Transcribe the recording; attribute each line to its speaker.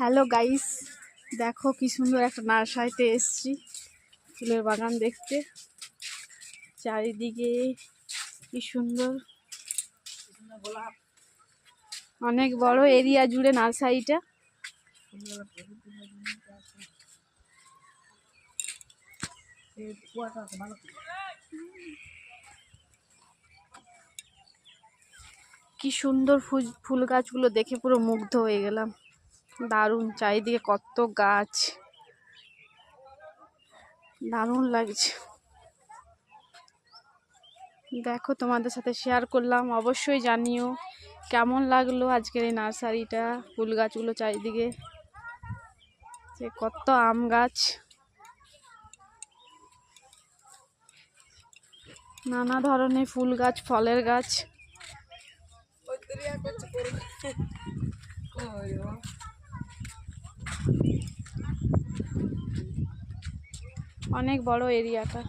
Speaker 1: Hello guys দেখো কি সুন্দর একটা নার্সারিতে এসছি। ফুলের বাগান দেখতে। চারিদিকে কি সুন্দর। অনেক বড় এরিয়া জুড়ে নার্সারিটা। কি সুন্দর ফুল ফুল গাছগুলো দেখে পুরো মুগ্ধ হয়ে গেলাম। দারুণ, চারিদিকে কত গাছ। দারুণ লাগছে। দেখো, তোমাদের সাথে শেয়ার করলাম, অবশ্যই জানিও কেমন লাগল আজকের এই নার্সারিটা, ফুল গাছগুলো চারিদিকে। যে কত আম গাছ। নানা ধরনের ফুল গাছ, ফলের গাছ। অনেক বড় এরিয়াটা।